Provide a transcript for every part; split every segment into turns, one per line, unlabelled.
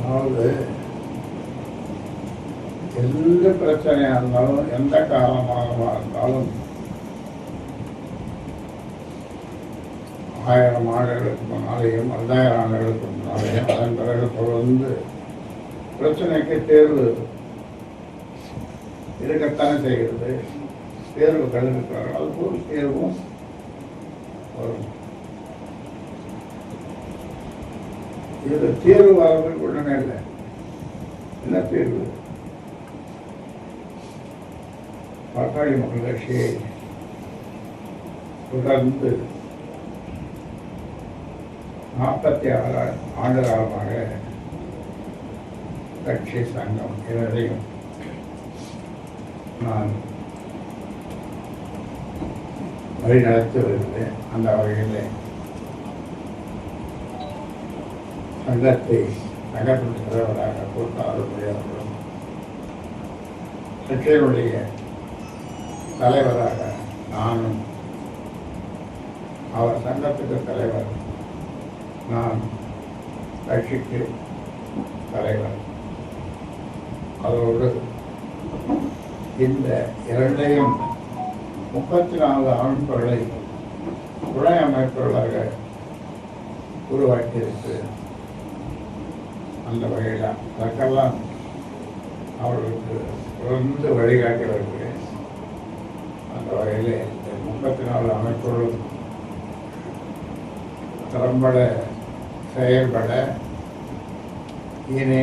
அதாவது எந்த பிரச்சனையாக இருந்தாலும் எந்த காரணமாக இருந்தாலும் ஆயிரம் ஆண்டுகளுக்கு முன்னாலேயும் ரெண்டாயிரம் ஆண்டுகளுக்கு முன்னாலேயும் அதன் பிறகு தொடர்ந்து பிரச்சனைக்கு தேர்வு இருக்கத்தானே செய்கிறது. தேர்வு இருக்கிறார்கள் அதுபோல் தேர்வும் வரும். இது தேர்வு வர்றதுக்கு உடனே இல்லை என்ன தேர்வு? பாட்டாளி மக்கள் கட்சியை தொடர்ந்து நாற்பத்தி ஆறு ஆண்டு காலமாக கட்சி சங்கம் இரண்டையும் நான் வழிநடத்தி வருகிறேன் அந்த வகையில். சங்கத்தை நகர்ப்பு தலைவராக கூட்டாளர்களுடைய அவர்களும் தலைவராக நானும் அவர் சங்கத்துக்கு தலைவர் நான் கட்சிக்கு தலைவர். அதோடு இந்த இரண்டையும் முப்பத்தி நாலு அமைப்புகளை துணை அமைப்புகளாக உருவாக்கியிருக்கிறேன் அந்த வகையில் அதற்கெல்லாம் அவர்களுக்கு தொடர்ந்து வழிகாட்டி வருகிறேன் அந்த வகையில் இந்த முப்பத்தி நாலு அமைப்புகளும் திறம்பட செயல்பட இனி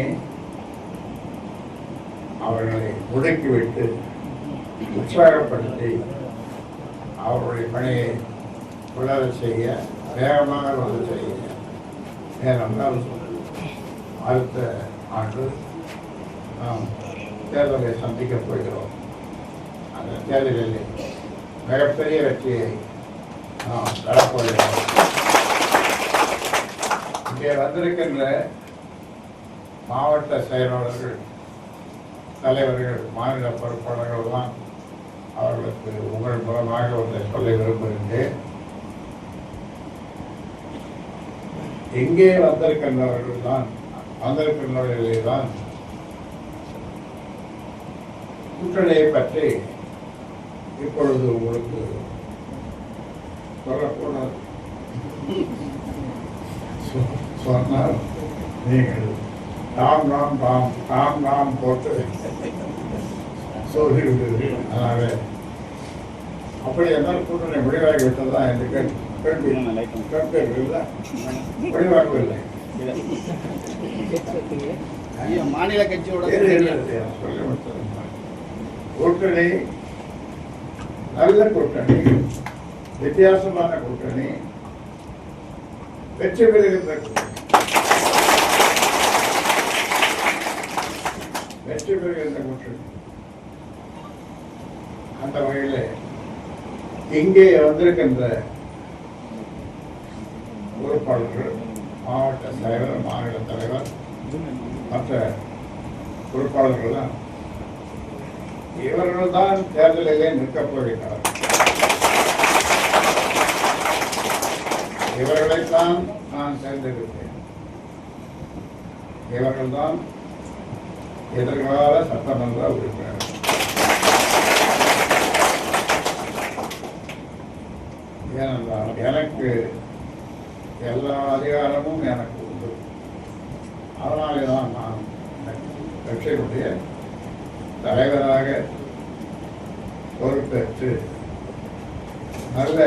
அவர்களை முடக்கிவிட்டு உற்சாகப்படுத்தி அவருடைய பணியை உலக செய்ய வேகமாக வந்து செய்ய ஏனென்றால் அடுத்த ஆண்டு நாம் தேர்தலை சந்திக்கப் போகிறோம். அந்த தேர்தலில் மிகப்பெரிய வெற்றியை நாம் பெறப்போகிறோம். இங்கே வந்திருக்கின்ற மாவட்ட செயலாளர்கள் தலைவர்கள் மாநில பொறுப்பாளர்கள்லாம் அவர்களுக்கு உங்கள் மூலமாக ஒன்றை சொல்ல விரும்புகின்றேன். எங்கே வந்திருக்கின்றவர்கள் தான் வந்திருக்கின்றவர்களே தான் கூட்டணியை பற்றி இப்பொழுது உங்களுக்கு சொல்லக்கூடாது சொன்னால் நீங்கள் ராம் ராம் ராம் ராம் ராம் போட்டு சொல்லிவிடுவீர்கள் அதனால அப்படி என்றால் கூட்டணி முடிவாகி விட்டதா என்று கேட்பீர்களா முடிவாகவில்லை
மாநில கட்சியோட
என்ன. கூட்டணி நல்ல கூட்டணி வித்தியாசமான கூட்டணி வெற்றி பெறுகின்ற கூட்டணி. வெற்றி பெறுகின்ற அந்த வகையில் இங்கே வந்திருக்கின்ற பொறுப்பாளர்கள் மாவட்ட தலைவர் மாநில தலைவர் மற்ற பொறுப்பாளர்கள் இவர்கள் தான் தேர்தலிலே நிற்கப் போகிறார்கள். இவர்களைத்தான் நான் சேர்ந்திருக்கிறேன் இவர்கள்தான் எதிர்கால சட்டமன்ற உறுப்பினர். ஏனென்றால் எனக்கு எல்லா அதிகாரமும் எனக்கு உண்டு. அதனாலே தான் நான் கட்சியினுடைய தலைவராக பொறுப்பேற்று நல்ல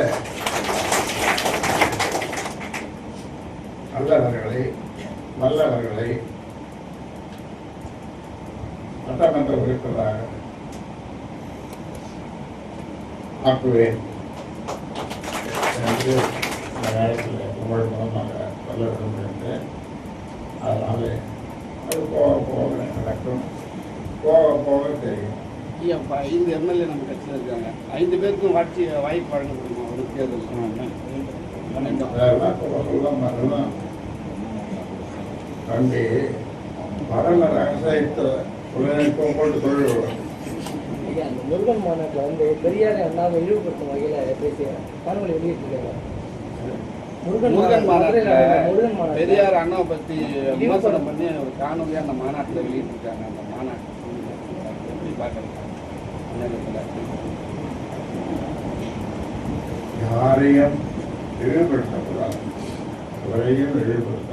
நல்லவர்களை நல்லவர்களை சட்டமன்ற உறுப்பினராக ஆக்குவேன். என்று இந்த நேரத்தில் உங்கள் மூலமாக சொல்ல விரும்புகின்றேன் அதனால அது போக போக நடக்கும். போக போக தெரியும்.
ஐந்து எம்எல்ஏ நம்ம கட்சியில் இருக்காங்க. ஐந்து பேருக்கும் வாட்சி வாய்ப்பு வழங்க முடியுமா ஒரு தேர்தல்
அதெல்லாம் தம்பி பரல ரகசியத்தை
முருகன் மாநாட்டில் வந்து பெரியாரை அண்ணாவை இழிவுபடுத்தும் வகையில் பேசிய காணொலி வெளியிட்டிருக்காங்க முருகன் மாநாட்டில்
பெரியார் அண்ணாவை பற்றி விமர்சனம் பண்ணி ஒரு காணொலியாக அந்த மாநாட்டில் வெளியிட்டிருக்காங்க. அந்த மாநாட்டு எப்படி பார்க்குறீங்க?
யாரையும் இழிவுபடுத்தக்கூடாது எவரையும் இழிவுபடுத்த